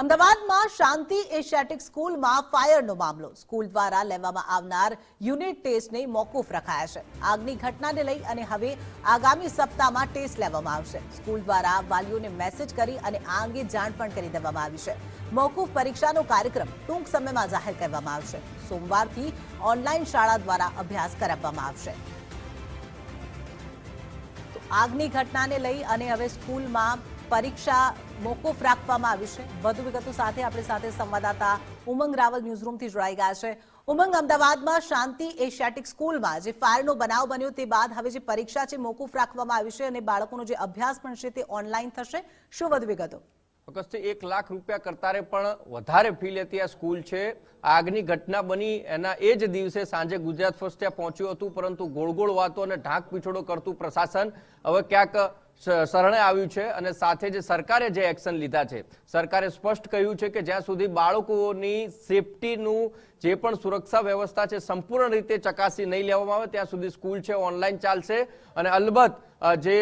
અમદાવાદમાં શાંતિ એશિયાટિક સ્કૂલમાં ફાયરનો મામલો. સ્કૂલ દ્વારા લેવામાં આવનાર યુનિટ ટેસ્ટને મોકૂફ રખાયા છે. આગની ઘટનાને લઈ અને હવે આગામી સપ્તાહમાં ટેસ્ટ લેવામાં આવશે. સ્કૂલ દ્વારા વાલીઓને મેસેજ કરી અને આ અંગે જાણ પણ કરી દેવામાં આવી છે. મોકૂફ પરીક્ષાનો કાર્યક્રમ ટૂંક સમયમાં જાહેર કરવામાં આવશે. સોમવારથી ઓનલાઈન શાળા દ્વારા અભ્યાસ કરાવવામાં આવશે. આગની ઘટનાને લઈ અને હવે સ્કૂલમાં પરીક્ષા મોકૂફ રાખવામાં આવી છે. વધુ વિગતો સાથે આપણી સાથે સંવાદદાતા ઉમંગ રાવલ ન્યૂઝરૂમથી જોડાઈ ગયા છે. ઉમંગ, અમદાવાદમાં શાંતિ એશિયાટિક સ્કૂલમાં જે ફાયરનો બનાવ બન્યો તે બાદ હવે જે પરીક્ષા છે મોકૂફ રાખવામાં આવી છે અને બાળકોનો જે અભ્યાસ પણ છે તે ઓનલાઈન થશે. શું વધુ વિગતો? ચોક્કસથી એક લાખ રૂપિયા કરતારે પણ વધારે ફી લેતી આ સ્કૂલ છે. આગની ઘટના બની, એના એ જ દિવસે સાંજે ગુજરાત ફર્સ્ટ ત્યાં પહોંચ્યું હતું, પરંતુ ગોળ ગોળ વાતો અને ઢાંક પીછોડો કરતું પ્રશાસન હવે ક્યાંક શરણે આવ્યું છે અને સાથે જે સરકારે જે એક્શન લીધા છે. સરકારે સ્પષ્ટ કહ્યું છે કે જ્યાં સુધી બાળકોની સેફટીનું જે પણ સુરક્ષા વ્યવસ્થા છે, સંપૂર્ણ રીતે ચકાસી નહીં લેવામાં આવે, ત્યાં સુધી સ્કૂલ છે ઓનલાઈન ચાલશે અને અલબત્ત જે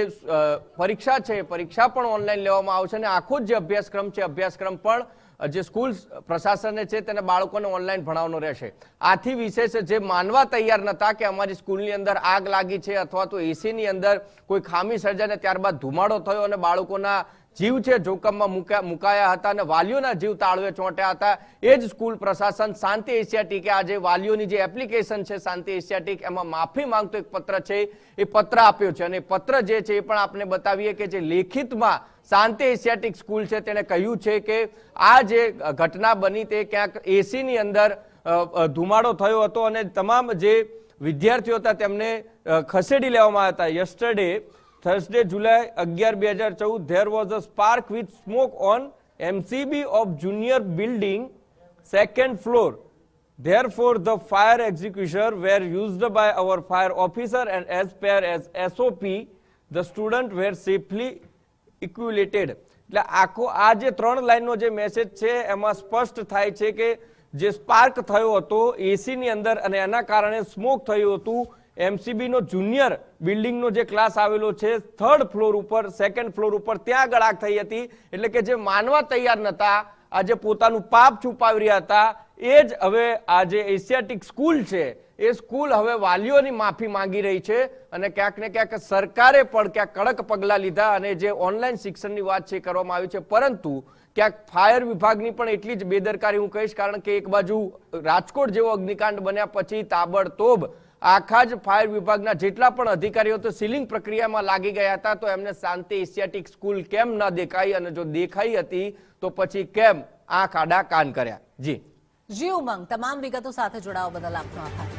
પરીક્ષા છે, પરીક્ષા પણ ઓનલાઈન લેવામાં આવશે અને આખો જ અભ્યાસક્રમ છે, અભ્યાસક્રમ પણ જે સ્કૂલ પ્રશાસને છે તેને બાળકોને ઓનલાઈન ભણાવવાનો રહેશે. આથી વિશેષ જે માનવા તૈયાર નતા કે અમારી સ્કૂલની અંદર આગ લાગી છે અથવા તો એસીની અંદર કોઈ ખામી સર્જાને ત્યારબાદ ધુમાડો થયો અને બાળકોના જીવ છે, જોખમમાં મુકા- મુકાયા હતા અને વાલીઓના જીવ તાળવે ચોંટ્યા હતા. એ જ સ્કૂલ પ્રશાસન શાંતિ એશિયાટિકે આજે વાલીઓની જે એપ્લિકેશન છે, શાંતિ એશિયાટિક, એમાં માફી માંગતો એક પત્ર છે, એ પત્ર આપ્યો છે. અને પત્ર જે છે, એ પણ આપણે બતાવીએ કે જે લેખિતમાં શાંતિ એશિયાટિક સ્કૂલ છે, તેણે કહ્યું છે કે આ જે ઘટના બની તે ક્યાંક એસીની અંદર ધુમાડો થયો હતો અને તમામ જે વિદ્યાર્થીઓ હતા તેમને ખસેડી લેવામાં આવ્યા હતા. યસ્ટરડે થર્સડે જુલાઈ અગિયાર બે હજાર ચૌદ there was a spark with smoke on MCB of junior building second floor Therefore, the fire extinguisher were used by our fire officer and as per as SOP, the student were safely evacuated. એટલે આખો આ જે ત્રણ લાઈનનો જે message છે એમાં સ્પષ્ટ થાય છે કે જે સ્પાર્ક થયો હતો એસીની અંદર અને એના કારણે સ્મોક થયું હતું એમસીબી નો જુનિયર બિલ્ડિંગનો જે ક્લાસ આવેલો છે થર્ડ ફ્લોર ઉપર સેકન્ડ ફ્લોર ઉપર, ત્યાં ગળાક થઈ હતી. એટલે કે જે માનવા તૈયાર નતા આજે પોતાનું પાપ છુપાવી રહ્યા હતા, એ જ હવે આ જે એશિયાટિક સ્કૂલ છે, એ સ્કૂલ હવે વાલીઓની માફી માંગી રહી છે અને ક્યાંક ને ક્યાંક સરકારે પણ ક્યાંક કડક પગલાં લીધા અને જે ઓનલાઈન શિક્ષણની વાત છે કરવામાં આવી છે. પરંતુ ક્યાંક ફાયર વિભાગની પણ એટલી જ બેદરકારી હું કહીશ, કારણ કે એક બાજુ રાજકોટ જેવો અગ્નિકાંડ બન્યા પછી તાબડતોબ આખા જ ફાયર વિભાગના જેટલા પણ અધિકારીઓ તો સીલિંગ પ્રક્રિયામાં લાગી ગયા હતા, તો એમને શાંતિ એશિયાટિક સ્કૂલ કેમ ન દેખાઈ અને જો દેખાઈ હતી, તો પછી કેમ આંખ આડા કાન કર્યા. જી. જી, ઉમંગ. તમામ વિગતો સાથે જોડાવા બદલ આપનો આભાર.